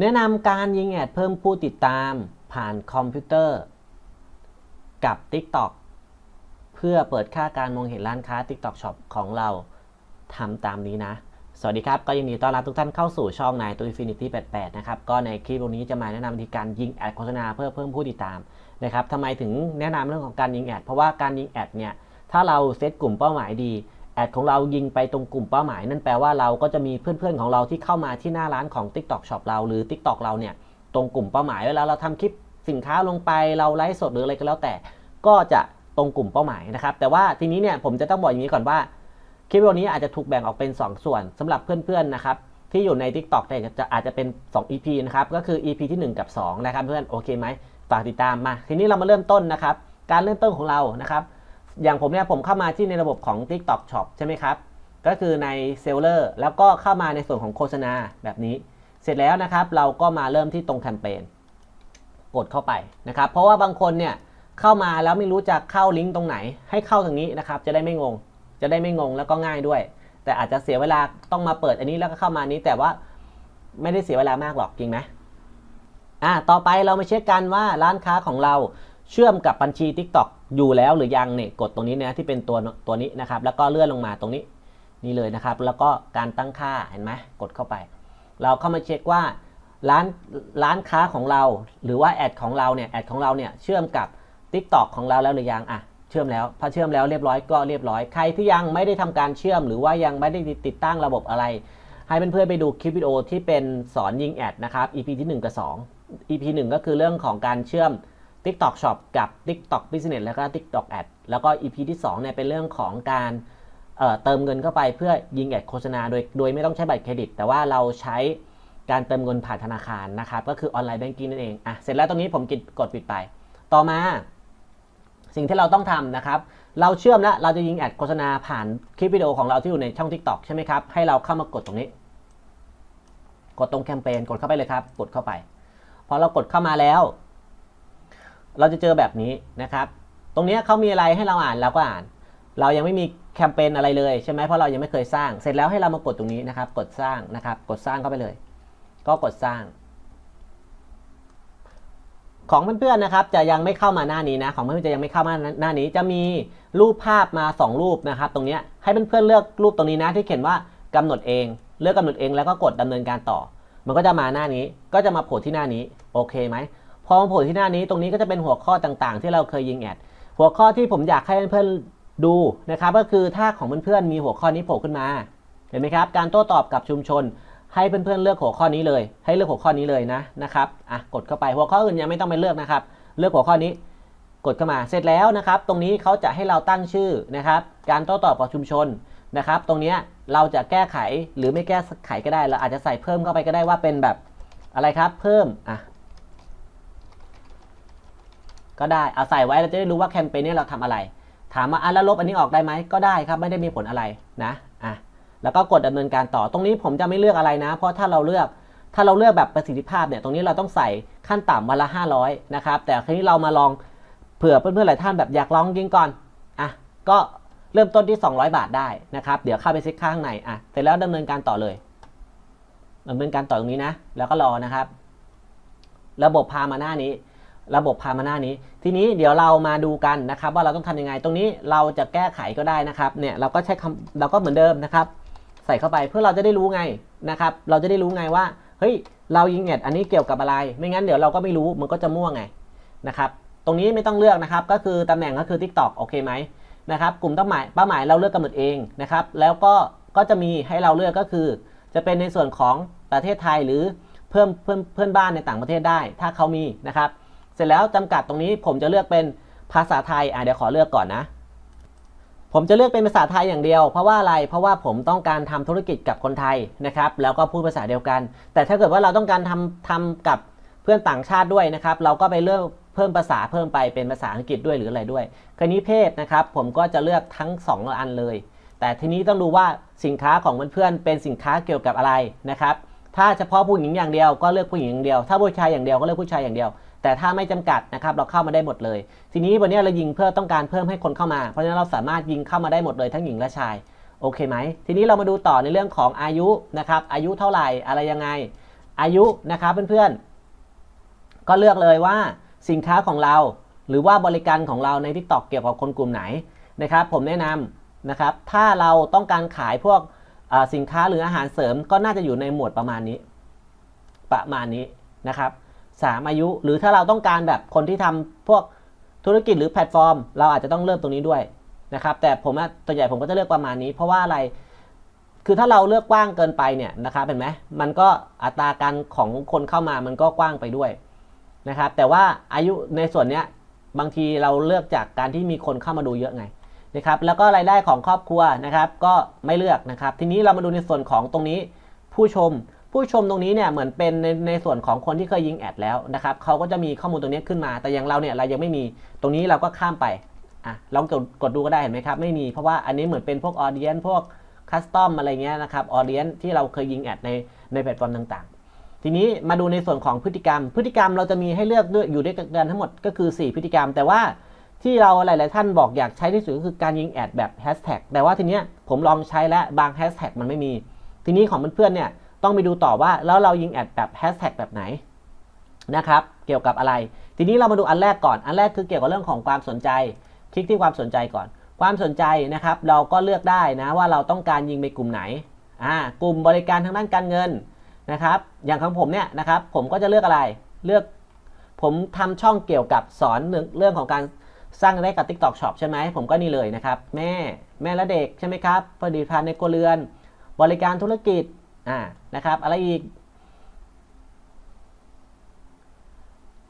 แนะนำการยิงแอดเพิ่มผู้ติดตามผ่านคอมพิวเตอร์ กับ TikTok เพื่อเปิดค่าการมองเห็นร้านค้า TikTok Shop ของเราทำตามนี้นะ สวัสดีครับ ก็ยินดีต้อนรับทุกท่านเข้าสู่ช่องนายตัว Infinity 88 นะครับ ก็ในคลิปวันนี้จะมาแนะนำวิธีการยิงแอดโฆษณาเพื่อเพิ่มผู้ติดตามนะครับทำไมถึงแนะนำเรื่องของการยิงแอดเพราะว่าการยิงแอดเนี่ยถ้าเราเซตกลุ่มเป้าหมายดี แอดของเรายิงไปตรงกลุ่มเป้าหมาย นั่นแปลว่าเราก็จะมีเพื่อนๆของเราที่เข้ามาที่หน้าร้านของ TikTok Shop เราหรือ TikTok เราเนี่ยตรงกลุ่มเป้าหมายเวลาเราทำคลิปสินค้าลงไปเราไลฟ์สดหรืออะไรก็แล้วแต่ ก็จะตรงกลุ่มเป้าหมายนะครับ แต่ว่าทีนี้เนี่ยผมจะต้องบอกอย่างนี้ก่อนว่าคลิปวิดีโอนี้อาจจะถูกแบ่งออกเป็น 2 ส่วนสำหรับเพื่อนๆนะครับที่อยู่ใน TikTok แต่จะอาจจะเป็น 2 EP นะครับก็คือ EP ที่ 1 กับ 2 นะครับเพื่อนโอเคไหมฝากติดตามมา ทีนี้เรามาเริ่มต้นนะครับ การเริ่มต้นของเรานะครับ อย่างผมเนี่ยผมเข้ามาที่ในระบบของ TikTok Shop ใช่ไหมครับ ก็คือในเซลเลอร์แล้วก็เข้ามาในส่วนของโฆษณาแบบนี้ เสร็จแล้วนะครับ เราก็มาเริ่มที่ตรงแคมเปญกดเข้าไปนะครับ เพราะว่าบางคนเนี่ยเข้ามาแล้วไม่รู้จะเข้าลิงก์ตรงไหน ให้เข้าตรงนี้นะครับ จะได้ไม่งง จะได้ไม่งงแล้วก็ง่ายด้วย แต่อาจจะเสียเวลาต้องมาเปิดอันนี้แล้วก็เข้ามานี้ แต่ว่าไม่ได้เสียเวลามากหรอกจริงไหมอ่าต่อไปเรามาเช็คกันว่าร้านค้าของเราเชื่อมกับบัญชี TikTok อยู่แล้วหรือยังเนี่ยกดตรงนี้นะที่เป็นตัวตัวนี้นะครับ แล้วก็เลื่อนลงมาตรงนี้นี่เลยนะครับ แล้วก็การตั้งค่าเห็นไหมกดเข้าไป เราเข้ามาเช็คว่าร้านร้านค้าของเรา หรือว่าแอดของเราเนี่ยแอดของเราเนี่ยเชื่อมกับ TikTok ของเราแล้วหรือยังอะเชื่อมแล้วพอเชื่อมแล้วเรียบร้อยก็เรียบร้อยใครที่ยังไม่ได้ทำการเชื่อม หรือว่ายังไม่ได้ติดตั้งระบบอะไร ให้เพื่อนๆไปดูคลิปวิดีโอที่เป็นสอนยิงแอดนะครับ EP ที่ 1 กับ 2 EP 1 ก็คือเรื่องของการเชื่อม TikTok Shop กับ TikTok Business แล้วก็ TikTok Ad แล้วก็ EP ที่2เนี่ยเป็นเรื่องของการเเติมเงินเข้าไปเพื่อยิงแอดโฆษณาโดยโดยไม่ต้องใช้บัตรเครดิต แต่ว่าเราใช้การเติมเงินผ่านธนาคารนะครับ ก็คือออนไลน์แบงกิ้งนั่นเองอะเสร็จแล้วตรงนี้ผมกดกดปิดไป ต่อมา สิ่งที่เราต้องทำนะครับ เราเชื่อมแล้วเราจะยิงแอดโฆษณาผ่านคลิปวิดีโอของเราที่อยู่ในช่อง TikTok ใช่ไหมครับ ให้เราเข้ามากดตรงนี้ กดตรงแคมเปญกดเข้าไปเลยครับ กดเข้าไป พอเรากดเข้ามาแล้ว เราจะเจอแบบนี้นะครับ ตรงนี้เขามีอะไรให้เราอ่านเราก็อ่าน เรายังไม่มีแคมเปญอะไรเลยใช่ไหมเพราะเรายังไม่เคยสร้าง เสร็จแล้วให้เรามากดตรงนี้นะครับ กดสร้างนะครับ กดสร้างเข้าไปเลย ก็กดสร้าง ของเพื่อนๆนะครับ จะยังไม่เข้ามาหน้านี้นะ ของเพื่อนๆจะยังไม่เข้ามาหน้านี้ จะมีรูปภาพมา 2 รูปนะครับ ตรงนี้ให้เพื่อนๆเลือกรูปตรงนี้นะที่เขียนว่ากำหนดเอง เลือกกำหนดเองแล้วก็กดดำเนินการต่อ มันก็จะมาหน้านี้ ก็จะมาโผล่ที่หน้านี้ โอเคไหม พอมาโผล่ที่หน้านี้ตรงนี้ก็จะเป็นหัวข้อต่างๆ ที่เราเคยยิงแอด หัวข้อที่ผมอยากให้เพื่อนๆดูนะครับ ก็คือถ้าของเพื่อนๆมีหัวข้อนี้โผล่ขึ้นมา เห็นไหมครับ การโต้ตอบกับชุมชน ให้เพื่อนๆเลือกหัวข้อนี้เลย ให้เลือกหัวข้อนี้เลยนะนะครับ อะกดเข้าไปหัวข้ออื่นยังไม่ต้องไปเลือกนะครับ เลือกหัวข้อนี้ กดเข้ามา เสร็จแล้วนะครับ ตรงนี้เขาจะให้เราตั้งชื่อนะครับ การโต้ตอบกับชุมชนนะครับ ตรงนี้เราจะแก้ไขหรือไม่แก้ไขก็ได้ เราอาจจะใส่เพิ่มเข้าไปก็ได้ว่าเป็นแบบอะไรครับ เพิ่ม อะ ก็ได้เอาใส่ไว้เราจะได้รู้ว่าแคมเปญนี้เราทำอะไร ถามว่าอะแล้วลบอันนี้ออกได้ไหมก็ได้ครับไม่ได้มีผลอะไรนะอะแล้วก็กดดำเนินการต่อตรงนี้ผมจะไม่เลือกอะไรนะ เพราะถ้าเราเลือกถ้าเราเลือกแบบประสิทธิภาพเนี่ยตรงนี้เราต้องใส่ขั้นต่ำวันละ 500 นะครับ แต่คราวนี้เรามาลองเผื่อเพื่อนๆหลายท่านแบบอยากลองยิงก่อนอะก็เริ่มต้นที่ 200 บาทได้นะครับ เดี๋ยวเข้าไปเช็คข้างในอะเสร็จแล้วดำเนินการต่อเลยดำเนินการต่อตรงนี้นะ แล้วก็รอนะครับ ระบบพามาหน้านี้ ระบบพามาหน้านี้ ทีนี้เดี๋ยวเรามาดูกันนะครับ ว่าเราต้องทำยังไง ตรงนี้เราจะแก้ไขก็ได้นะครับ เนี่ยเราก็ใช้คำเราก็เหมือนเดิมนะครับ ใส่เข้าไปเพื่อเราจะได้รู้ไงนะครับ เราจะได้รู้ไงว่า เฮ้ย เรายิงแอดอันนี้เกี่ยวกับอะไร ไม่งั้นเดี๋ยวเราก็ไม่รู้ มันก็จะมั่วไงนะครับ ตรงนี้ไม่ต้องเลือกนะครับ ก็คือตำแหน่งก็คือ TikTok โอเคไหมนะครับ กลุ่มเป้าหมาย เป้าหมายเราเลือกกำหนดเองนะครับ แล้วก็ ก็จะมีให้เราเลือกก็คือ จะเป็นในส่วนของประเทศไทยหรือเพิ่มเพื่อนเพื่อนบ้านในต่างประเทศได้ ถ้าเขามีนะครับ เสร็จแล้วจำกัดตรงนี้ผมจะเลือกเป็นภาษาไทย อะเดี๋ยวขอเลือกก่อนนะ ผมจะเลือกเป็นภาษาไทยอย่างเดียว เพราะว่าอะไร เพราะว่าผมต้องการทำธุรกิจกับคนไทยนะครับ แล้วก็พูดภาษาเดียวกัน แต่ถ้าเกิดว่าเราต้องการทำทำกับเพื่อนต่างชาติด้วยนะครับ เราก็ไปเลือกเพิ่มภาษาเพิ่มไปเป็นภาษาอังกฤษด้วยหรืออะไรด้วย คราวนี้เพศนะครับ ผมก็จะเลือกทั้ง 2 อันเลย แต่ทีนี้ต้องดูว่าสินค้าของเพื่อนๆเป็นสินค้าเกี่ยวกับอะไรนะครับ ถ้าเฉพาะผู้หญิงอย่างเดียวก็เลือกผู้หญิงอย่างเดียว ถ้าผู้ชายอย่างเดียวก็เลือกผู้ชายอย่างเดียว แต่ถ้าไม่จำกัดนะครับเราเข้ามาได้หมดเลย ทีนี้วันนี้เรายิงเพื่อต้องการเพิ่มให้คนเข้ามา เพราะฉะนั้นเราสามารถยิงเข้ามาได้หมดเลยทั้งหญิงและชายโอเคไหมทีนี้เรามาดูต่อในเรื่องของอายุนะครับอายุเท่าไหร่อะไรยังไง อายุนะครับเพื่อนๆ ก็เลือกเลยว่าสินค้าของเรา หรือว่าบริการของเราใน TikTok เกี่ยวกับคนกลุ่มไหนนะครับผมแนะนำนะครับถ้าเราต้องการขายพวกสินค้าหรืออาหารเสริมก็น่าจะอยู่ในหมวดประมาณนี้ ประมาณนี้นะครับ สามอายุ หรือถ้าเราต้องการแบบคนที่ทำพวกธุรกิจหรือแพลตฟอร์ม เราอาจจะต้องเริ่มตรงนี้ด้วยนะครับแต่ผมตัวใหญ่ผมก็จะเลือกประมาณนี้ เพราะว่าอะไรคือถ้าเราเลือกกว้างเกินไปเนี่ยนะครับเห็นไหมมันก็อัตราการของคนเข้ามามันก็กว้างไปด้วยนะครับแต่ว่าอายุในส่วนเนี้ยบางทีเราเลือกจากการที่มีคนเข้ามาดูเยอะไงนะครับแล้วก็รายได้ของครอบครัวนะครับก็ไม่เลือกนะครับ ทีนี้เรามาดูในส่วนของตรงนี้ผู้ชม ผู้ชมตรงนี้เนี่ยเหมือนเป็นในในส่วนของคนที่เคยยิงแอดแล้วนะครับเขาก็จะมีข้อมูลตรงนี้ขึ้นมา แต่อย่างเราเนี่ยเรายังไม่มีตรงนี้เราก็ข้ามไปอะลองกดกดดูก็ได้เห็นไหมครับไม่มีเพราะว่าอันนี้เหมือนเป็นพวกออเดียนพวกคัสตอมอะไรเงี้ยนะครับออเดียนที่เราเคยยิงแอดในในแพลตฟอร์มต่างๆ ทีนี้มาดูในส่วนของพฤติกรรม พฤติกรรมเราจะมีให้เลือกด้วยอยู่ด้วยกันทั้งหมดก็คือ 4 พฤติกรรม แต่ว่าที่เราหลาย ๆ ท่านบอกอยากใช้ที่สุดก็คือการยิงแอดแบบแฮชแท็กแต่ว่าทีเนี้ยผมลองใช้แล้วบางแฮชแท็กมันไม่มี ทีนี้ของเพื่อนๆเนี่ย ต้องไปดูต่อว่าแล้วเรายิงแอดแบบแฮชแท็กแบบไหนนะครับ เกี่ยวกับอะไร ทีนี้เรามาดูอันแรกก่อน อันแรกคือเกี่ยวกับเรื่องของความสนใจ คลิกที่ความสนใจก่อน ความสนใจนะครับ เราก็เลือกได้นะว่าเราต้องการยิงไปกลุ่มไหน อ่า กลุ่มบริการทางด้านการเงินนะครับ อย่างของผมเนี่ยนะครับ ผมก็จะเลือกอะไร เลือก ผมทำช่องเกี่ยวกับสอนเรื่องของการสร้างได้กับ TikTok Shop ใช่ไหม ผมก็นี่เลยนะครับ แม่ แม่และเด็กใช่ไหมครับ ผลิตภัณฑ์ในครัวเรือน บริการธุรกิจ อ่า นะครับ อะไรอีก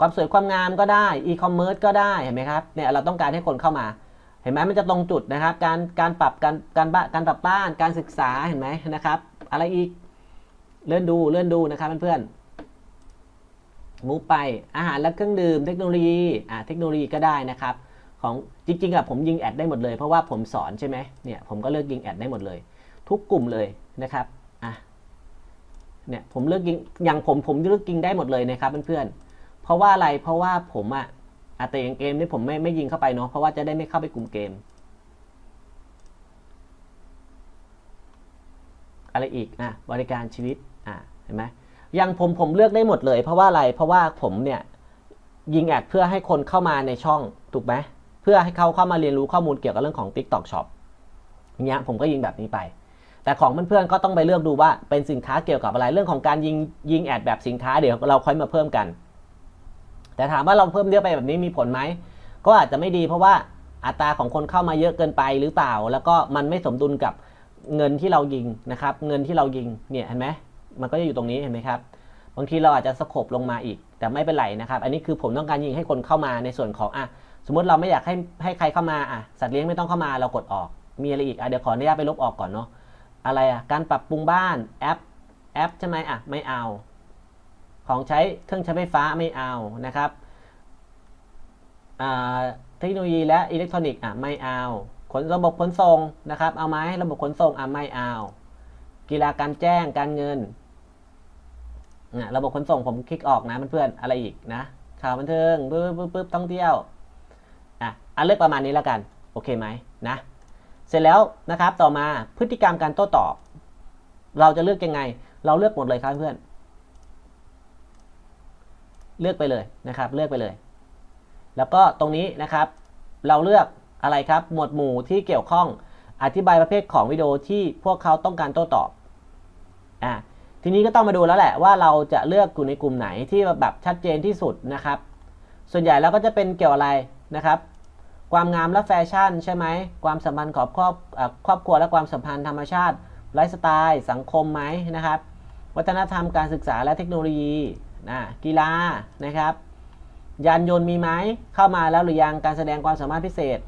ความสวยความงามก็ได้อีคอมเมิร์ซก็ได้เห็นไหมครับเนี่ยเราต้องการให้คนเข้ามา เห็นไหมมันจะตรงจุดนะครับ การการปรับการการบ้านการปรับบ้านการศึกษาเห็นไหมนะครับ อะไรอีกเลื่อนดูเลื่อนดูนะครับเพื่อนๆมูฟไปอาหารและเครื่องดื่มเทคโนโลยีอ่าเทคโนโลยีก็ได้นะครับของจริงๆอะผมยิงแอดได้หมดเลยเพราะว่าผมสอนใช่ไหมเนี่ยผมก็เลือกยิงแอดได้หมดเลย ทุกกลุ่มเลยนะครับ เนี่ยผมเลือกยิงอย่างผมผมเลือกยิงได้หมดเลยนะครับเพื่อนๆเพราะว่าอะไรเพราะว่าผมอะอะแต่อย่างเกมนี่ผมไม่ไม่ยิงเข้าไปเนาะเพราะว่าจะได้ไม่เข้าไปกลุ่มเกม อะไรอีกอะบริการชีวิตอะเห็นไหมอย่างผมผมเลือกได้หมดเลย เพราะว่าอะไรเพราะว่าผมเนี่ยยิงแอดเพื่อให้คนเข้ามาในช่องถูกไหมเพื่อให้เขาเข้ามาเรียนรู้ข้อมูลเกี่ยวกับเรื่องของ TikTok Shop อย่างเงี้ยผมก็ยิงแบบนี้ไป แต่ของเพื่อนๆก็ต้องไปเลือกดูว่าเป็นสินค้าเกี่ยวกับอะไรเรื่องของการยิงยิงแอดแบบสินค้าเดี๋ยวเราค่อยมาเพิ่มกัน แต่ถามว่าเราเพิ่มเยอะไปแบบนี้มีผลไหมก็อาจจะไม่ดีเพราะว่าอัตราของคนเข้ามาเยอะเกินไปหรือเปล่า แล้วก็มันไม่สมดุลกับเงินที่เรายิงนะครับ เงินที่เรายิงเนี่ยเห็นไหมมันก็จะอยู่ตรงนี้เห็นไหมครับบางทีเราอาจจะสโคบลงมาอีก แต่ไม่เป็นไรนะครับ อันนี้คือผมต้องการยิงให้คนเข้ามาในส่วนของอะสมมติเราไม่อยากให้ให้ใครเข้ามาอะสัตว์เลี้ยงไม่ต้องเข้ามาเรากดออก มีอะไรอีกอะเดี๋ยวขออนุญาตไปลบออกก่อนเนาะ อะไรอะ การปรับปรุงบ้านแอปแอปใช่ไหมอะไม่เอา ของใช้เครื่องใช้ไฟฟ้าไม่เอานะครับเทคโนโลยีและอิเล็กทรอนิกส์อะไม่เอาขนระบบขนส่งนะครับ เอาไหมระบบขนส่งอะไม่เอา กีฬาการแจ้งการเงินอะระบบขนส่งผมคลิกออกนะเพื่อนๆอะไรอีกนะ ข่าวบันเทิงปึ๊บปึ๊บปึ๊บท่องเที่ยวอะอันเลือกประมาณนี้แล้วกัน โอเคไหมนะ เสร็จแล้วนะครับต่อมาพฤติกรรมการโต้ตอบ เราจะเลือกยังไง เราเลือกหมดเลยครับเพื่อน เลือกไปเลยนะครับ เลือกไปเลย แล้วก็ตรงนี้นะครับ เราเลือกอะไรครับ หมวดหมู่ที่เกี่ยวข้องอธิบายประเภทของวิดีโอที่พวกเขาต้องการโต้ตอบอ่าทีนี้ก็ต้องมาดูแล้วแหละว่าเราจะเลือกกลุ่มในกลุ่มไหนที่แบบชัดเจนที่สุดนะครับ ส่วนใหญ่แล้วก็จะเป็นเกี่ยวอะไรนะครับ ความงามและแฟชั่นใช่ไหม ความสัมพันธ์ของครอบครอบครัวและความสัมพันธ์ธรรมชาติไลฟ์สไตล์ สังคมไหมนะครับ วัฒนธรรมการศึกษาและเทคโนโลยีนะกีฬานะครับ ยานยนต์มีไหมเข้ามาแล้วหรือยังการแสดงความสามารถพิเศษ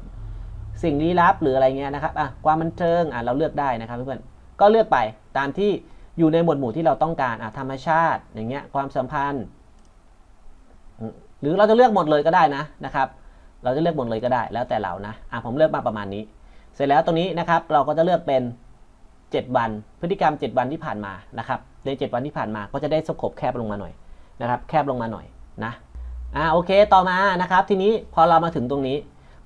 สิ่งลี้ลับหรืออะไรเงี้ยนะครับอะความบันเทิงอะเราเลือกได้นะครับเพื่อนก็เลือกไปตามที่อยู่ในหมวดหมู่ที่เราต้องการอะธรรมชาติอย่างเงี้ยความสัมพันธ์ หรือเราจะเลือกหมดเลยก็ได้นะนะครับ เราจะเลือกหมดเลยก็ได้ แล้วแต่เรานะอะผมเลือกมาประมาณนี้ เสร็จแล้วตรงนี้นะครับเราก็จะเลือกเป็น 7 วัน พฤติกรรม 7 วันที่ผ่านมานะครับใน 7 วันที่ผ่านมาก็จะได้สโคบแคบลงมาหน่อยนะครับ แคบลงมาหน่อยนะอ่าโอเคต่อมานะครับ ทีนี้พอเรามาถึงตรงนี้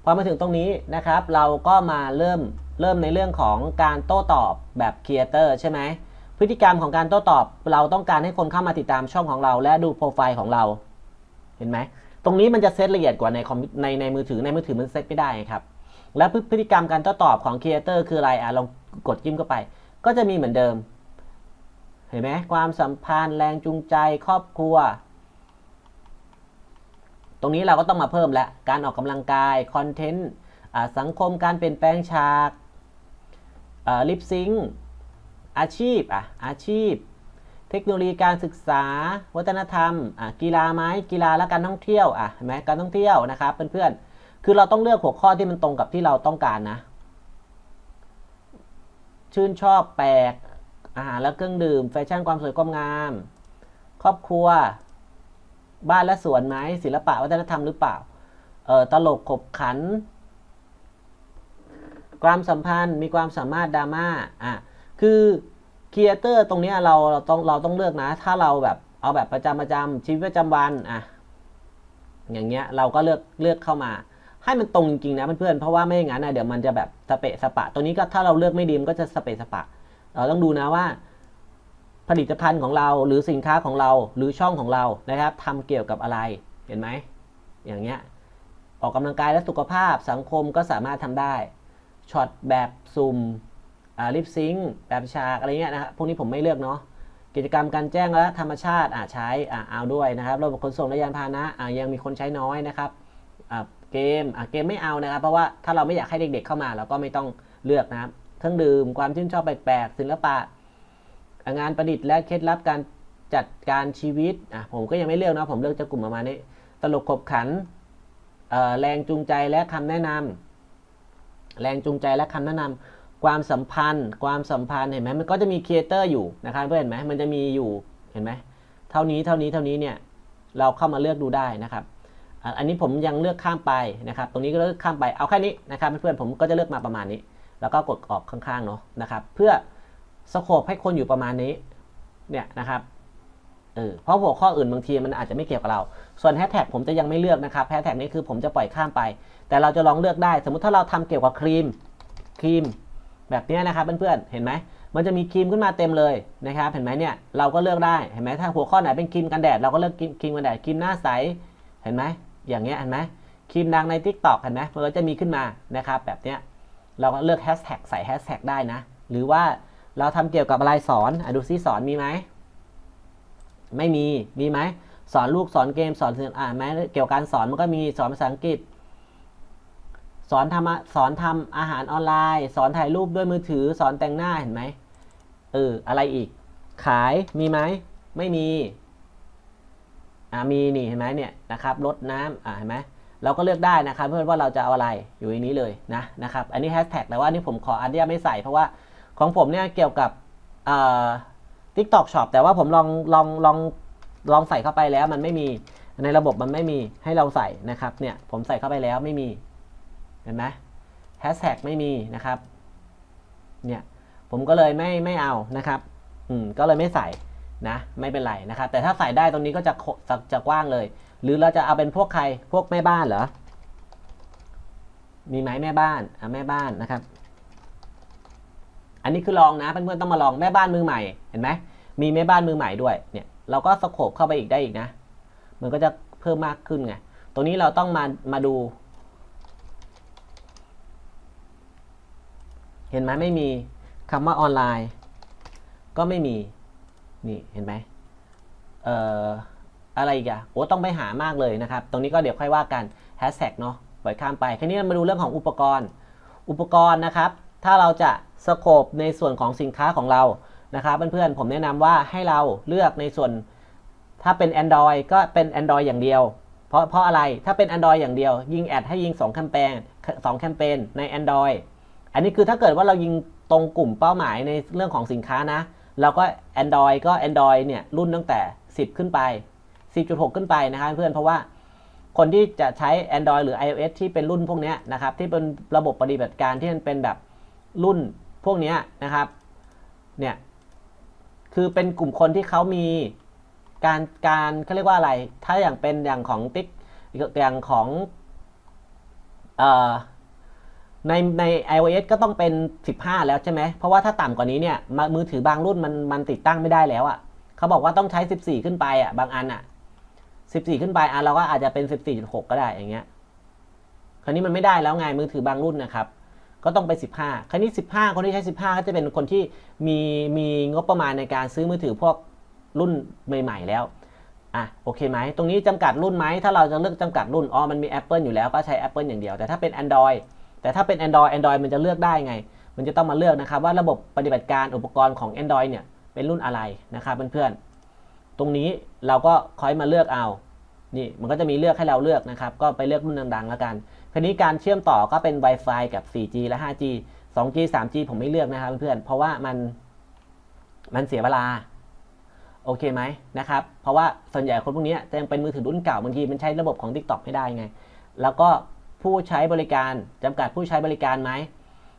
พอมาถึงตรงนี้นะครับ เราก็มาเริ่มเริ่มในเรื่องของการโต้ตอบแบบครีเอเตอร์ใช่ไหมพฤติกรรมของการโต้ตอบ เราต้องการให้คนเข้ามาติดตามช่องของเรา และดูโปรไฟล์ของเรา เห็นไหม ตรงนี้มันจะเซตละเอียดกว่าในคอมในในมือถือในมือถือมันเซตไม่ได้ครับ แล้วพฤติกรรมการโต้ตอบของครีเอเตอร์คืออะไรอะลองกดจิ้มเข้าไป ก็จะมีเหมือนเดิม เห็นไหมความสัมพันธ์แรงจูงใจครอบครัว ตรงนี้เราก็ต้องมาเพิ่มแล้วการออกกำลังกายคอนเทนต์สังคมการเปลี่ยนแปลงฉากลิปซิงอาชีพอะอาชีพ เทคโนโลยีการศึกษา วัฒนธรรมกีฬาไหมกีฬาและการท่องเที่ยวอะเห็นไหมการท่องเที่ยวนะครับเพื่อนๆคือเราต้องเลือกหัวข้อที่มันตรงกับที่เราต้องการนะ ชื่นชอบแปลกอาหารและเครื่องดื่ม แฟชั่นความสวยความงาม ครอบครัว บ้านและสวนไหมศิลปะวัฒนธรรมหรือเปล่าเออตลกขบขัน ความสัมพันธ์มีความสามารถดราม่าอะคือ ครีเอเตอร์ตรงนี้เราเราต้องเราต้องเลือกนะ ถ้าเราแบบเอาแบบประจำประจำชีวิตประจำวันอะอย่างเงี้ยเราก็เลือกเลือกเข้ามา ให้มันตรงจริงๆนะเพื่อนๆเพราะว่าไม่อย่างนั้นนะเดี๋ยวมันจะแบบสเปะสปะ ตัวนี้ก็ถ้าเราเลือกไม่ดีมันก็จะสเปะสปะ เราต้องดูนะว่า ผลิตภัณฑ์ของเราหรือสินค้าของเราหรือช่องของเรานะครับทำเกี่ยวกับอะไรเห็นไหมอย่างเงี้ยออกกำลังกายและสุขภาพสังคมก็สามารถทำได้ช็อตแบบซุ่ม ลิปซิงแบบฉากอะไรเงี้ยนะครับพวกนี้ผมไม่เลือกเนาะกิจกรรมการแจ้งและธรรมชาติอาใช้อ่าเอาด้วยนะครับระบบขนส่งและยานพาหนะอ่ายังมีคนใช้น้อยนะครับอ่าเกมอ่าเกมไม่เอานะครับ เพราะว่าถ้าเราไม่อยากให้เด็กๆเข้ามาเราก็ไม่ต้องเลือกนะครับเครื่องดื่มความชื่นชอบแปลกๆศิลปะ งานประดิษฐ์และเคล็ดลับการจัดการชีวิตอะผมก็ยังไม่เลือกนะผมเลือกจะกลุ่มประมาณนี้ ตลกขบขันแรงจูงใจและคำแนะนำแรงจูงใจและคำแนะนำ ความสัมพันธ์ ความสัมพันธ์เห็นไหมมันก็จะมีครีเอเตอร์อยู่นะครับเพื่อนเห็นไหมมันจะมีอยู่เห็นไหมเท่านี้เท่านี้เท่านี้เนี่ยเราเข้ามาเลือกดูได้นะครับ อันนี้ผมยังเลือกข้ามไปนะครับ ตรงนี้ก็เลือกข้ามไปเอาแค่นี้นะครับเพื่อนๆผมก็จะเลือกมาประมาณนี้ แล้วก็กดออกข้างๆเนาะนะครับเพื่อสโคปให้คนอยู่ประมาณนี้เนี่ยนะครับเออเพราะหัวข้ออื่นบางทีมันอาจจะไม่เกี่ยวกับเรา ส่วนแฮชแท็กผมจะยังไม่เลือกนะครับแฮชแท็กนี้คือผมจะปล่อยข้ามไป แต่เราจะลองเลือกได้ สมมุติถ้าเราทำเกี่ยวกับครีมครีม แบบนี้นะครับเพื่อนๆเห็นไหมมันจะมีครีมขึ้นมาเต็มเลยนะครับเห็นไหมเนี่ยเราก็เลือกได้เห็นไหมถ้าหัวข้อไหนเป็นครีมกันแดดเราก็เลือกครีมกันแดดครีมหน้าใสเห็นไหมอย่างเงี้ยเห็นไหมครีมดังใน t ิ k t o k เห็นไหมมันก็จะมีขึ้นมานะครับแบบเนี้ยเราก็เลือกแฮชแท็กใส่แฮชแท็กได้นะ หรือว่าเราทำเกี่ยวกับอะไรสอนอดูซิสอนมีไหมไม่มีมีไหมสอนลูกสอนเกมสอนอ่านไหมเกี่ยวกับการสอนมันก็มีสอนภาษาอังกฤษ สอนทำสอนทำอาหารออนไลน์ สอนถ่ายรูปด้วยมือถือ สอนแต่งหน้าเห็นไหมเอออะไรอีก ขายมีไหมไม่มีอ่ามีนี่เห็นไหมเนี่ยนะครับลดน้ำอ่าเห็นไหมเราก็เลือกได้นะครับเพื่อนว่าเราจะเอาอะไรอยู่ในนี้เลยนะนะครับอันนี้แฮชแท็กแต่ว่านี่ผมขออนุญาตไม่ใส่เพราะว่าของผมเนี่ยเกี่ยวกับทิกตอกช็อปแต่ว่าผมลองลองลองลองใส่เข้าไปแล้วมันไม่มีในระบบมันไม่มีให้เราใส่นะครับเนี่ยผมใส่เข้าไปแล้วไม่มี เห็นไหมแฮชแท็กไม่มีนะครับ เนี่ยผมก็เลยไม่ไม่เอานะครับ อืมก็เลยไม่ใส่นะ ไม่เป็นไรนะครับ แต่ถ้าใส่ได้ตรงนี้ก็จะจะจะกว้างเลย หรือเราจะเอาเป็นพวกใครพวกแม่บ้านเหรอ มีไหมแม่บ้านอะแม่บ้านนะครับ อันนี้คือลองนะเพื่อนๆต้องมาลองแม่บ้านมือใหม่เห็นไหมมีแม่บ้านมือใหม่ด้วยเนี่ยเราก็สโคบเข้าไปอีกได้อีกนะ มันก็จะเพิ่มมากขึ้นไง ตรงนี้เราต้องมามาดู เห็นไหมไม่มีคำว่าออนไลน์ ก็ไม่มีนี่เห็นไหมเอ่ออะไรอีกอะโอ้ต้องไปหามากเลยนะครับ ตรงนี้ก็เดี๋ยวค่อยว่ากันแฮชแท็กเนาะปล่อยข้ามไปแค่นี้มาดูเรื่องของอุปกรณ์ อุปกรณ์นะครับ ถ้าเราจะสโคปในส่วนของสินค้าของเรานะครับเพื่อนๆผมแนะนำว่าให้เราเลือกในส่วน ถ้าเป็น Android ก็เป็น Android อย่างเดียว เพราะเพราะอะไรถ้าเป็น Android อย่างเดียว ยิงแอดให้ยิง 2 แคมเปญ2แคมเปญใน Android อันนี้คือถ้าเกิดว่าเรายิงตรงกลุ่มเป้าหมายในเรื่องของสินค้านะ เราก็ Android ก็ Android เนี่ยรุ่นตั้งแต่ 10 ขึ้นไป 10.6 ขึ้นไปนะครับเพื่อนเพราะว่าคนที่จะใช้ Android หรือ iOS ที่เป็นรุ่นพวกนี้นะครับที่เป็นระบบปฏิบัติการที่มันเป็นแบบรุ่นพวกนี้นะครับเนี่ยคือเป็นกลุ่มคนที่เขามีการการเขาเรียกว่าอะไร ถ้าอย่างเป็นอย่างของติ๊กอย่างของเอ่อ ในใน iOS ก็ต้องเป็น 15 แล้วใช่ไหม เพราะว่าถ้าต่ำกว่านี้เนี่ยมือถือบางรุ่นมันมันติดตั้งไม่ได้แล้วอะ่ะเขาบอกว่าต้องใช้ 14 ขึ้นไปอะ่ะบางอันอะ่ะ 14 ขึ้นไปอะเราก็อาจจะเป็น 14.6 ก็ได้อย่างเงี้ย คราวนี้มันไม่ได้แล้วไงมือถือบางรุ่นนะครับ ก็ต้องไป 15 คราวนี้ 15 คนที่ใช้ 15 ก็จะเป็นคนที่มีมีงบประมาณในการซื้อมือถือพวกรุ่นใหม่ ๆ แล้วอะโอเคไหมตรงนี้จำกัดรุ่นไหมถ้าเราจะเลือกจำกัดรุ่นอ๋อมันมี Apple อยู่แล้วก็ใช้ Apple อย่างเดียว แต่ถ้าเป็น Android แต่ถ้าเป็น Android Android มันจะเลือกได้ไง มันจะต้องมาเลือกนะครับว่าระบบปฏิบัติการอุปกรณ์ของ Android เนี่ยเป็นรุ่นอะไรนะครับเพื่อนๆ ตรงนี้เราก็คอยมาเลือกเอา นี่มันก็จะมีเลือกให้เราเลือกนะครับ ก็ไปเลือกรุ่นดังๆแล้วกันคราวนี้การเชื่อมต่อก็เป็น Wi-Fi กับ 4G และ 5G 2G 3G ผมไม่เลือกนะครับเพื่อนๆ เพราะว่ามันมันเสียเวลา โอเคไหมนะครับ เพราะว่าส่วนใหญ่คนพวกนี้จะยังเป็นมือถือรุ่นเก่าบางทีมันใช้ระบบของ TikTok ไม่ได้ไง แล้วก็ ผู้ใช้บริการจำกัดผู้ใช้บริการไหม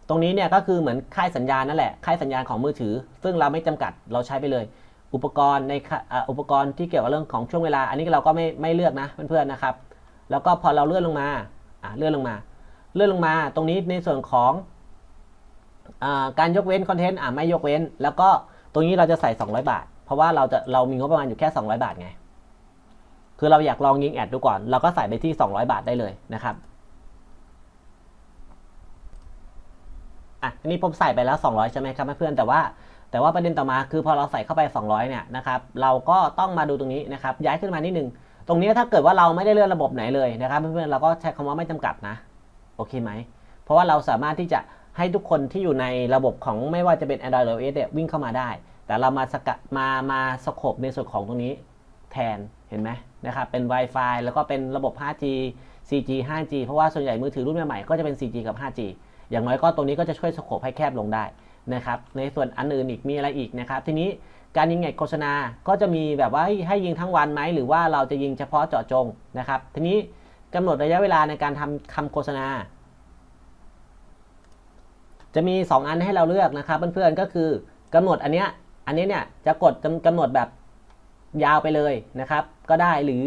ตรงนี้เนี่ยก็คือเหมือนค่ายสัญญาณนั่นแหละค่ายสัญญาณของมือถือ ซึ่งเราไม่จำกัดเราใช้ไปเลย อุปกรณ์ในอ,อุปกรณ์ที่เกี่ยวกับเรื่องของช่วงเวลา อันนี้เราก็ไม่ไม่เลือกนะเพื่อนๆนะครับ แล้วก็พอเราเลื่อนลงมาเลื่อนลงมา เลื่อนลงมา ตรงนี้ในส่วนของอการยกเว้นคอนเทนต์ไม่ยกเว้น แล้วก็ตรงนี้เราจะใส่ 200 บาท เพราะว่าเราจะเรามีงบประมาณอยู่แค่ 200 บาทไงคือเราอยากลองยิงแอดดูก่อน เราก็ใส่ไปที่ 200 บาทได้เลยนะครับ อะทีนี้ผมใส่ไปแล้ว 200 ใช่ไหมครับเพื่อนๆแต่ว่าแต่ว่าประเด็นต่อมาคือพอเราใส่เข้าไป 200 เนี่ยนะครับเราก็ต้องมาดูตรงนี้นะครับย้ายขึ้นมานิดนึง ตรงนี้ถ้าเกิดว่าเราไม่ได้เลื่อนระบบไหนเลยนะครับเพื่อนๆเราก็ใช้คำว่าไม่จำกัดนะโอเคไหมเพราะว่าเราสามารถที่จะให้ทุกคนที่อยู่ในระบบของไม่ว่าจะเป็น Android หรือ iOS เนี่ยวิ่งเข้ามาได้ แต่เรามาสกัดมามาสโคบในส่วนของตรงนี้แทนเห็นไหมนะครับเป็น Wi-Fi แล้วก็เป็นระบบ 5G 4G 5G เพราะว่าส่วนใหญ่มือถือรุ่นใหม่ๆก็จะเป็น 4G กับ 5G อย่างน้อยก็ตรงนี้ก็จะช่วยสโคบให้แคบลงได้นะครับ ในส่วนอันอื่นอีกมีอะไรอีกนะครับ ทีนี้การยิงแอดโฆษณา ก็จะมีแบบว่าให้ยิงทั้งวันไหมหรือว่าเราจะยิงเฉพาะเจาะจงนะครับ ทีนี้กำหนดระยะเวลาในการทำคำโฆษณา จะมี 2 อันให้เราเลือกนะครับเพื่อนๆก็คือกำหนดอันเนี้ยอันนี้เนี่ยจะกดกำกำหนดแบบยาวไปเลยนะครับ ก็ได้หรือ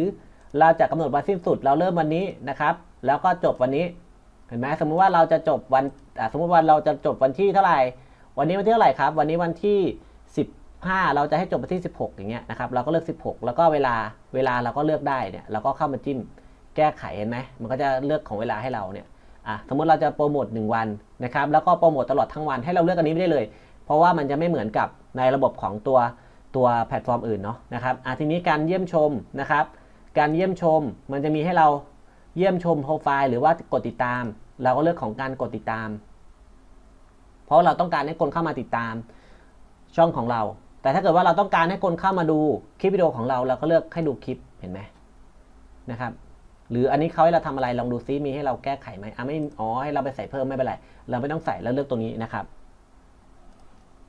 เราจะกำหนดวันสิ้นสุด เราเริ่มวันนี้นะครับ แล้วก็จบวันนี้ เห็นไหมสมมุติว่าเราจะจบวันสมมติว่าเราจะจบวันที่เท่าไหร่ วันนี้วันที่เท่าไหร่ครับ วันนี้วันที่ 15 เราจะให้จบวันที่ 16 อย่างเงี้ยนะครับ เราก็เลือก 16 แล้วก็เวลาเวลาเราก็เลือกได้เนี่ยเราก็เข้ามาจิ้มแก้ไขเห็นไหมมันก็จะเลือกของเวลาให้เราเนี่ยอะสมมติเราจะโปรโมท1วันนะครับแล้วก็โปรโมทตลอดทั้งวันให้เราเลือกอันนี้ไม่ได้เลย เพราะว่ามันจะไม่เหมือนกับในระบบของตัวตัวแพลตฟอร์มอื่นเนาะนะครับอะทีนี้การเยี่ยมชมนะครับ การเยี่ยมชมมันจะมีให้เรา เยี่ยมชมโปรไฟล์หรือว่ากดติดตาม เราก็เลือกของการกดติดตาม เพราะเราต้องการให้คนเข้ามาติดตามช่องของเรา แต่ถ้าเกิดว่าเราต้องการให้คนเข้ามาดูคลิปวิดีโอของเรา เราก็เลือกให้ดูคลิปเห็นไหมนะครับ หรืออันนี้เขาให้เราทำอะไรลองดูซิมีให้เราแก้ไขไหมอะไม่อ๋อให้เราไปใส่เพิ่มไม่เป็นไร เราไม่ต้องใส่แล้วเลือกตรงนี้นะครับ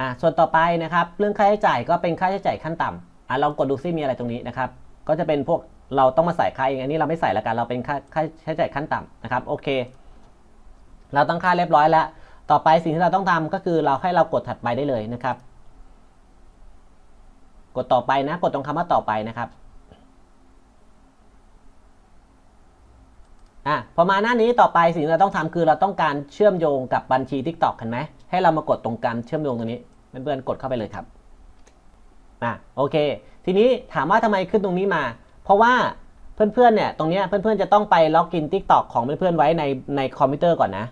อะส่วนต่อไปนะครับ เรื่องค่าใช้จ่ายก็เป็นค่าใช้จ่ายขั้นต่ำอะลองกดดูซิมีอะไรตรงนี้นะครับ ก็จะเป็นพวก เราต้องมาใส่ค่าเองอันนี้เราไม่ใส่ละกันเราเป็นค่าค่าใช้จ่ายขั้นต่ำนะครับโอเค เราตั้งค่าเรียบร้อยแล้ว ต่อไปสิ่งที่เราต้องทำก็คือเราให้เรากดถัดไปได้เลยนะครับ กดต่อไปนะ กดตรงคำว่าต่อไปนะครับอะพอมาหน้านี้ต่อไปสิ่งที่เราต้องทำคือเราต้องการเชื่อมโยงกับบัญชี TikTok เห็นไหมให้เรามากดตรงการเชื่อมโยงตรงนี้เพื่อนๆกดเข้าไปเลยครับอะโอเค ทีนี้ถามว่าทำไมขึ้นตรงนี้มา เพราะว่าเพื่อนๆเนี่ยตรงนี้เพื่อนๆจะต้องไปล็อกอิน TikTok ของเพื่อนๆไว้ในในคอมพิวเตอร์ก่อนนะ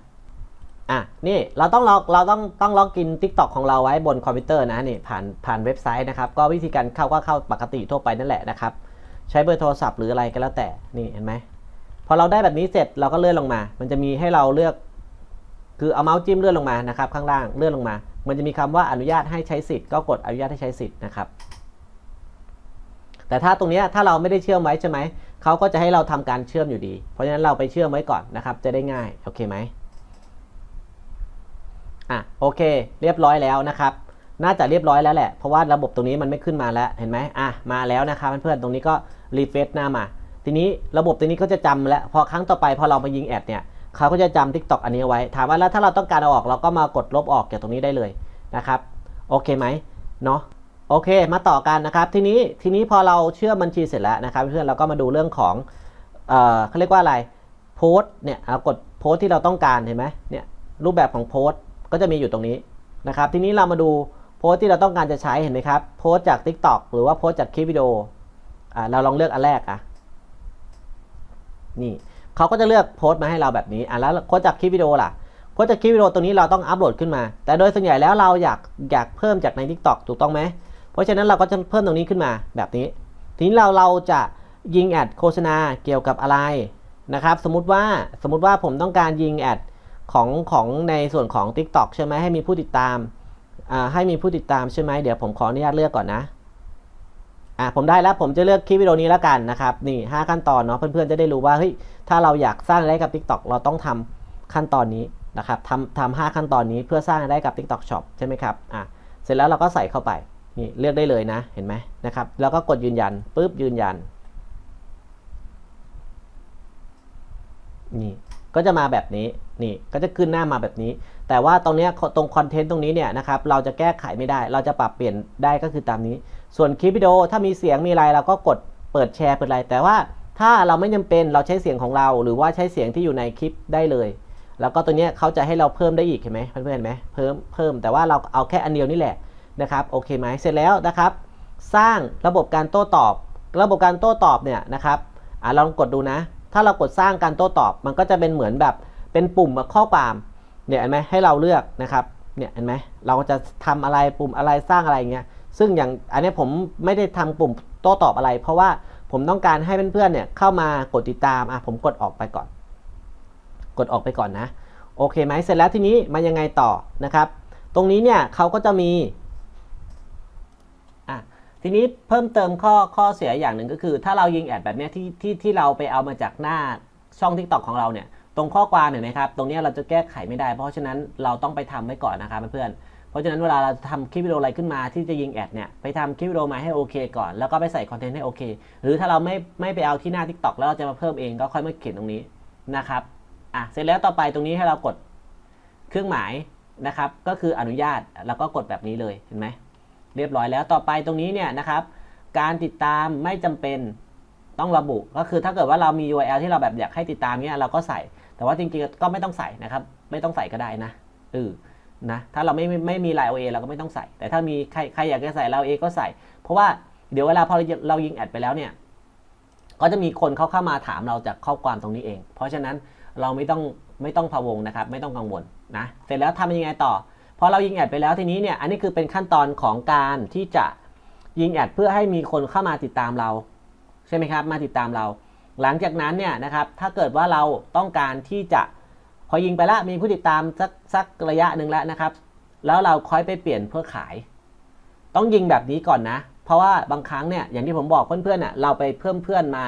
อะนี่เราต้องล็อกเราต้องต้องล็อกอิน TikTok ของเราไว้บนคอมพิวเตอร์นะนี่ผ่านผ่านเว็บไซต์นะครับก็วิธีการเข้าก็เข้าปกติทั่วไปนั่นแหละนะครับใช้เบอร์โทรศัพท์หรืออะไรก็แล้วแต่นี่เห็นไหมพอเราได้แบบนี้เสร็จเราก็เลื่อนลงมา มันจะมีให้เราเลือก คือเอาเมาส์จิ้มเลื่อนลงมานะครับข้างล่างเลื่อนลงมา มันจะมีคำว่าอนุญาตให้ใช้สิทธิ์ก็กดอนุญาตให้ใช้สิทธิ์นะครับ แต่ถ้าตรงนี้ถ้าเราไม่ได้เชื่อมไว้ใช่ไหม เขาก็จะให้เราทำการเชื่อมอยู่ดี เพราะฉะนั้นเราไปเชื่อมไว้ก่อนนะครับ จะได้ง่าย โอเคไหมอะโอเค เรียบร้อยแล้วนะครับ น่าจะเรียบร้อยแล้วแหละ เพราะว่าระบบตรงนี้มันไม่ขึ้นมาแล้ว เห็นไหมอะ มาแล้วนะครับเพื่อนๆ ตรงนี้ก็รีเฟซหน้ามา ทีนี้ระบบตัวนี้ก็จะจำแล้ว พอครั้งต่อไปพอเรามายิงแอดเนี่ย เขาก็จะจำ TikTok อันนี้ไว้ ถามว่าแล้วถ้าเราต้องการเอาออกเราก็มากดลบออกจากตรงนี้ได้เลยนะครับ โอเคไหมเนาะ โอเค มาต่อกันนะครับ ทีนี้ทีนี้พอเราเชื่อมบัญชีเสร็จแล้วนะครับ เพื่อนเราก็มาดูเรื่องของเออเขาเรียกว่าอะไรโพสเนี่ยเรากดโพสที่เราต้องการเห็นไหมเนี่ยรูปแบบของโพสก็จะมีอยู่ตรงนี้นะครับ ทีนี้เรามาดูโพสที่เราต้องการจะใช้เห็นไหมครับโพสจาก TikTok หรือว่าโพสจากคลิปวิดีโออ่าเราลองเลือกอันแรกอะนี่เขาก็จะเลือกโพสมาให้เราแบบนี้อะแล้วโพสจากคลิปวิดีโอล่ะโพสจากคลิปวิดีโอตรงนี้เราต้องอัปโหลดขึ้นมา แต่โดยส่วนใหญ่แล้วเราอยากอยากเพิ่มจากใน TikTok ถูกต้องไหม เพราะฉะนั้นเราก็จะเพิ่มตรงนี้ขึ้นมาแบบนี้ ทีนี้เราเราจะยิงแอดโฆษณาเกี่ยวกับอะไรนะครับ สมมติว่าสมมติว่าผมต้องการยิงแอดของของในส่วนของ TikTok ใช่ไหมให้มีผู้ติดตามให้มีผู้ติดตามใช่ไหมเดี๋ยวผมขออนุญาตเลือกก่อนนะอะผมได้แล้วผมจะเลือกคลิปวิดีโอนี้แล้วกันนะครับนี่ 5 ขั้นตอนเนาะเพื่อนๆจะได้รู้ว่าเฮ้ยถ้าเราอยากสร้างไรายได้กับ TikTok เราต้องทำขั้นตอนนี้นะครับทำทำห้าขั้นตอนนี้เพื่อสร้างรายได้กับ TikTok Shop ใช่ไหมครับอะเสร็จแล้วเราก็ใส่เข้าไป นี่เลือกได้เลยนะ เห็นไหมนะครับ แล้วก็กดยืนยันปุ๊บยืนยัน นี่ ก็จะมาแบบนี้ นี่ ก็จะขึ้นหน้ามาแบบนี้ แต่ว่าตรงเนี้ยตรงคอนเทนต์ตรงนี้เนี่ยนะครับ เราจะแก้ไขไม่ได้ เราจะปรับเปลี่ยนได้ก็คือตามนี้ ส่วนคลิปวิดีโอถ้ามีเสียงมีอะไรเราก็กดเปิดแชร์เปิดอะไร แต่ว่าถ้าเราไม่จำเป็นเราใช้เสียงของเรา หรือว่าใช้เสียงที่อยู่ในคลิปได้เลย แล้วก็ตัวเนี้ยเขาจะให้เราเพิ่มได้อีกเห็นไหมเพื่อนๆเห็นไหมเพิ่มเพิ่มแต่ว่าเราเอาแค่อันเดียวนี่แหละ นะครับโอเคไหมเสร็จแล้วนะครับ สร้างระบบการโต้ตอบ ระบบการโต้ตอบเนี่ยนะครับอะลองกดดูนะ ถ้าเรากดสร้างการโต้ตอบ มันก็จะเป็นเหมือนแบบเป็นปุ่มข้อความเนี่ยเห็นไหมให้เราเลือกนะครับเนี่ยเห็นไหมเราจะทำอะไรปุ่มอะไรสร้างอะไรเงี้ยซึ่งอย่างอันนี้ผมไม่ได้ทำปุ่มโต้ตอบอะไร เพราะว่าผมต้องการให้เพื่อนๆเนี่ยเข้ามากดติดตามอะผมกดออกไปก่อน กดออกไปก่อนนะโอเคไหมเสร็จแล้วทีนี้มายังไงต่อนะครับ ตรงนี้เนี่ยเขาก็จะมี ทีนี้เพิ่มเติมข้อข้อเสียอย่างหนึ่งก็คือ ถ้าเรายิงแอดแบบนี้ที่ที่ที่เราไปเอามาจากหน้าช่อง TikTok ของเราเนี่ยตรงข้อความเห็นไหมครับ ตรงนี้เราจะแก้ไขไม่ได้ เพราะฉะนั้นเราต้องไปทำไว้ก่อนนะครับเพื่อนเพราะฉะนั้นเวลาเราทำคลิปวิดีโออะไรขึ้นมาที่จะยิงแอดเนี่ยไปทำคลิปวิดีโอมาให้โอเคก่อน แล้วก็ไปใส่คอนเทนต์ให้โอเค หรือถ้าเราไม่ไม่ไปเอาที่หน้า TikTok แล้วเราจะมาเพิ่มเองก็ค่อยมาเขียนตรงนี้นะครับอะเสร็จแล้วต่อไปตรงนี้ให้เรากดเครื่องหมายนะครับ ก็คืออนุญาตแล้วก็กดแบบนี้เลยเห็นไหม เรียบร้อยแล้วต่อไปตรงนี้เนี่ยนะครับ การติดตามไม่จำเป็นต้องระบุก็คือถ้าเกิดว่าเรามี URL ที่เราแบบอยากให้ติดตามเนี่ยเราก็ใส่ แต่ว่าจริงๆก็ไม่ต้องใส่นะครับ ไม่ต้องใส่ก็ได้นะเออนะถ้าเราไม่ไม่ไม่มีไลน์ OA เราก็ไม่ต้องใส่ แต่ถ้ามีใครใครอยากจะใส่เราเอก็ใส่ เพราะว่าเดี๋ยวเวลาพอเรายิงแอดไปแล้วเนี่ยก็จะมีคนเข้าเข้ามาถามเราจากข้อความตรงนี้เอง เพราะฉะนั้นเราไม่ต้องไม่ต้องพะวงนะครับ ไม่ต้องกังวลนะเสร็จแล้วทำยังไงต่อ พอเรายิงแอดไปแล้วทีนี้เนี่ยอันนี้คือเป็นขั้นตอนของการที่จะยิงแอดเพื่อให้มีคนเข้ามาติดตามเรา ใช่ไหมครับ มาติดตามเรา หลังจากนั้นเนี่ยนะครับถ้าเกิดว่าเราต้องการที่จะพอยิงไปแล้วมีผู้ติดตามสักสักระยะหนึ่งแล้วนะครับ แล้วเราค่อยไปเปลี่ยนเพื่อขาย ต้องยิงแบบนี้ก่อนนะ เพราะว่าบางครั้งเนี่ยอย่างที่ผมบอกเพื่อนๆน่ะเราไปเพิ่มเพื่อนมา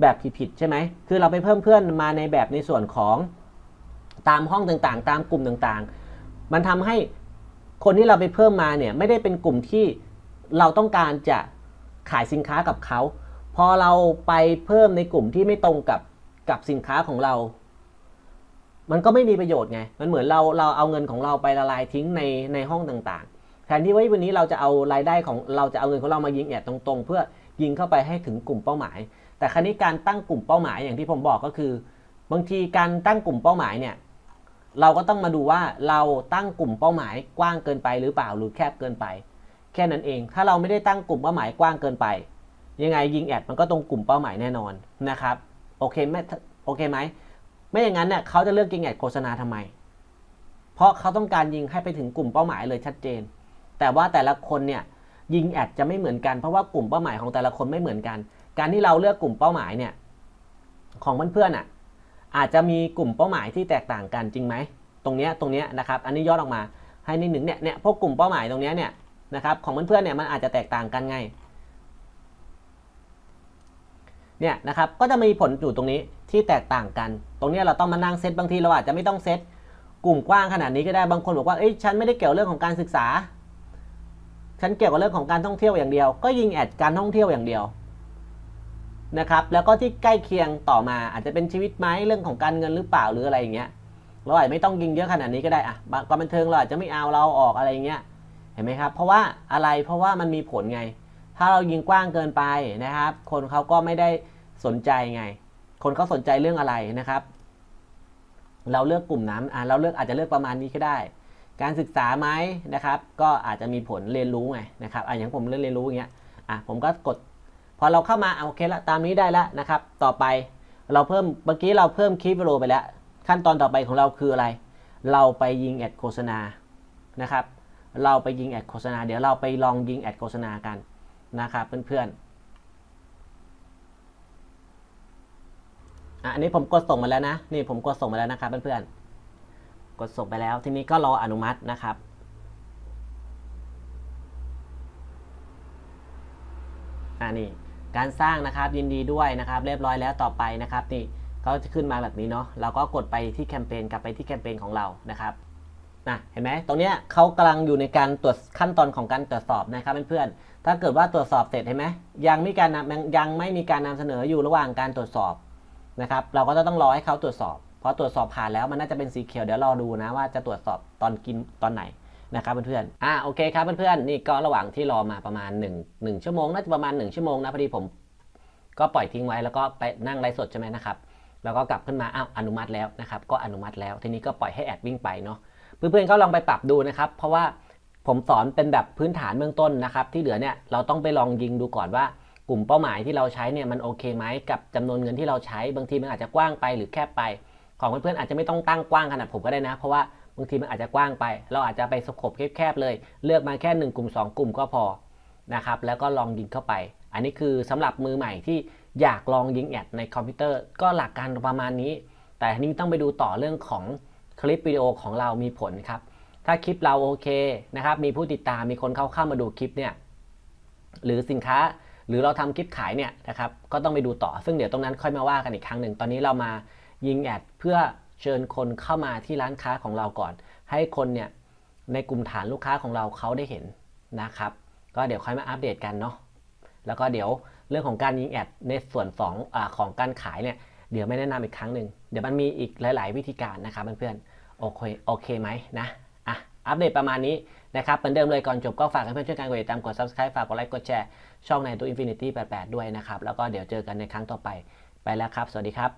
แบบผิดๆใช่ไหมคือเราไปเพิ่มเพื่อนมาในแบบในส่วนของตามห้องต่างๆ ตามกลุ่มต่างๆ มันทำให้คนที่เราไปเพิ่มมาเนี่ยไม่ได้เป็นกลุ่มที่เราต้องการจะขายสินค้ากับเขา พอเราไปเพิ่มในกลุ่มที่ไม่ตรงกับกับสินค้าของเรา มันก็ไม่มีประโยชน์ไง มันเหมือนเราเราเอาเงินของเราไปละลายทิ้งในในห้องต่างๆ แทนที่ว่าวันนี้เราจะเอารายได้ของเราจะเอาเงินของเรามายิงแอดตรงๆ เพื่อยิงเข้าไปให้ถึงกลุ่มเป้าหมาย แต่ครั้นี้การตั้งกลุ่มเป้าหมายอย่างที่ผมบอกก็คือ บางทีการตั้งกลุ่มเป้าหมายเนี่ย เราก็ต้องมาดูว่าเราตั้งกลุ่มเป้าหมายกว้างเกินไปหรือเปล่าหรือแคบเกินไป แค่นั้นเอง ถ้าเราไม่ได้ตั้งกลุ่มเป้าหมายกว้างเกินไป ยังไงยิงแอดมันก็ตรงกลุ่มเป้าหมายแน่นอนนะครับโอเคไหมโอเคไหมไม่อย่างนั้นเนี่ยเขาจะเลือกยิงแอดโฆษณาทำไม เพราะเขาต้องการยิงให้ไปถึงกลุ่มเป้าหมายเลยชัดเจน แต่ว่าแต่ละคนเนี่ยยิงแอดจะไม่เหมือนกันเพราะว่ากลุ่มเป้าหมายของแต่ละคนไม่เหมือนกัน การที่เราเลือกกลุ่มเป้าหมายเนี่ยของเพื่อนๆอะ อาจจะมีกลุ่มเป้าหมายที่แตกต่างกันจริงไหม ตรงเนี้ยตรงเนี้ยนะครับอันนี้ย่อออกมาให้นิดหนึ่งเนี่ยเนี่ยพวกกลุ่มเป้าหมายตรงเนี้ยเนี่ยนะครับของเพื่อนๆเนี่ยมันอาจจะแตกต่างกันไงเนี่ยนะครับก็จะมีผลอยู่ตรงนี้ที่แตกต่างกัน ตรงนี้เราต้องมานั่งเซตบางทีเราอาจจะไม่ต้องเซตกลุ่มกว้างขนาดนี้ก็ได้บางคนบอกว่าเอ้ยฉันไม่ได้เกี่ยวเรื่องของการศึกษา ฉันเกี่ยวกับเรื่องของการท่องเที่ยวอย่างเดียว ก็ยิงแอดการท่องเที่ยวอย่างเดียว นะครับแล้วก็ที่ใกล้เคียงต่อมาอาจจะเป็นชีวิตไหมเรื่องของการเงินหรือเปล่าหรืออะไรอย่างเงี้ยเราอาจจะไม่ต้องยิงเยอะขนาดนี้ก็ได้อะกามบันเทิงเราอาจจะไม่เอาเราออกอะไรอย่างเงี้ยเห็นไหมครับ เพราะว่าอะไรเพราะว่ามันมีผลไง ถ้าเรายิงกว้างเกินไปนะครับ คนเขาก็ไม่ได้สนใจไง คนเขาสนใจเรื่องอะไรนะครับ เราเลือกกลุ่มนั้นอะเราเลือกอาจจะเลือกประมาณนี้ก็ได้ การศึกษาไหมนะครับ ก็อาจจะมีผลเรียนรู้ไงนะครับอะอย่างผมเลือกเรียนรู้อย่างเงี้ยอะผมก็กด พอเราเข้ามาอะโอเคละตามนี้ได้แล้วนะครับ ต่อไปเราเพิ่มเมื่อกี้เราเพิ่มคีย์โลไปแล้ว ขั้นตอนต่อไปของเราคืออะไร เราไปยิงแอดโฆษณานะครับ เราไปยิงแอดโฆษณา เดี๋ยวเราไปลองยิงแอดโฆษณากันนะครับเพื่อนๆอะอันนี้ผมกดส่งมาแล้วนะ นี่ผมกดส่งมาแล้วนะครับเพื่อนๆ กดส่งไปแล้ว ทีนี้ก็รออนุมัตินะครับอ่านี่ การสร้างนะครับยินดีด้วยนะครับเรียบร้อยแล้วต่อไปนะครับนี่เขาจะขึ้นมาแบบนี้เนาะเราก็กดไปที่แคมเปญกลับไปที่แคมเปญของเรานะครับนะเห็นไหมตรงเนี้ยเขากำลังอยู่ในการตรวจขั้นตอนของการตรวจสอบนะครับเพื่อนๆถ้าเกิดว่าตรวจสอบเสร็จเห็นไหมยังไม่การนำยังยังไม่มีการนำเสนออยู่ระหว่างการตรวจสอบนะครับเราก็จะต้องรอให้เขาตรวจสอบพอตรวจสอบผ่านแล้วมันน่าจะเป็นสีเขียวเดี๋ยวรอดูนะว่าจะตรวจสอบตอนกินตอนไหน นะครับเพื่อนๆอ่าโอเคครับเพื่อนๆนี่ก็ระหว่างที่รอมาประมาณ 1 1 ชั่วโมงน่าจะประมาณ 1 ชั่วโมงนะพอดีผมก็ปล่อยทิ้งไว้แล้วก็ไปนั่งไลฟ์สดใช่ไหมนะครับแล้วก็กลับขึ้นมาอ้าวอนุมัติแล้วนะครับก็อนุมัติแล้วทีนี้ก็ปล่อยให้แอดวิ่งไปเนาะเพื่อนๆก็ลองไปปรับดูนะครับเพราะว่าผมสอนเป็นแบบพื้นฐานเบื้องต้นนะครับที่เหลือเนี่ยเราต้องไปลองยิงดูก่อนว่ากลุ่มเป้าหมายที่เราใช้เนี่ยมันโอเคไหมกับจำนวนเงินที่เราใช้บางทีมันอาจจะกว้างไปหรือแคบไป ของเพื่อนๆอาจจะไม่ต้องตั้งกว้างขนาดผมก็ได้นะ เพราะว่า บางทีมันอาจจะกว้างไป เราอาจจะไปสโคปแคบๆเลย เลือกมาแค่ 1 กลุ่ม 2 กลุ่มก็พอนะครับแล้วก็ลองยิงเข้าไป อันนี้คือสำหรับมือใหม่ที่อยากลองยิงแอดในคอมพิวเตอร์ ก็หลักการประมาณนี้ แต่ทีนี้ต้องไปดูต่อเรื่องของคลิปวิดีโอของเรามีผลครับ ถ้าคลิปเราโอเคนะครับมีผู้ติดตามมีคนเข้าเข้ามาดูคลิปเนี่ยหรือสินค้าหรือเราทำคลิปขายเนี่ยนะครับก็ต้องไปดูต่อซึ่งเดี๋ยวตรงนั้นค่อยมาว่ากันอีกครั้งหนึ่งตอนนี้เรามายิงแอดเพื่อ เชิญคนเข้ามาที่ร้านค้าของเราก่อน ให้คนเนี่ยในกลุ่มฐานลูกค้าของเราเขาได้เห็นนะครับ ก็เดี๋ยวค่อยมาอัปเดตกันเนาะแล้วก็เดี๋ยวเรื่องของการยิงแอดในส่วนของอของการขายเนี่ยเดี๋ยวไม่แนะนำอีกครั้งหนึ่งเดี๋ยวมันมีอีกหลาย ๆ วิธีการนะครับเพื่อนๆโอเคโอเคไหมนะอะอัปเดตประมาณนี้นะครับเหมือนเดิมเลยก่อนจบก็ฝากเพื่อนๆช่วยกันกดติดตามกด subscribe ฝากกดไลค์กดแชร์ช่องในตัว Infinity 88 ด้วยนะครับ แล้วก็เดี๋ยวเจอกันในครั้งต่อไปไปแล้วครับ สวัสดีครับ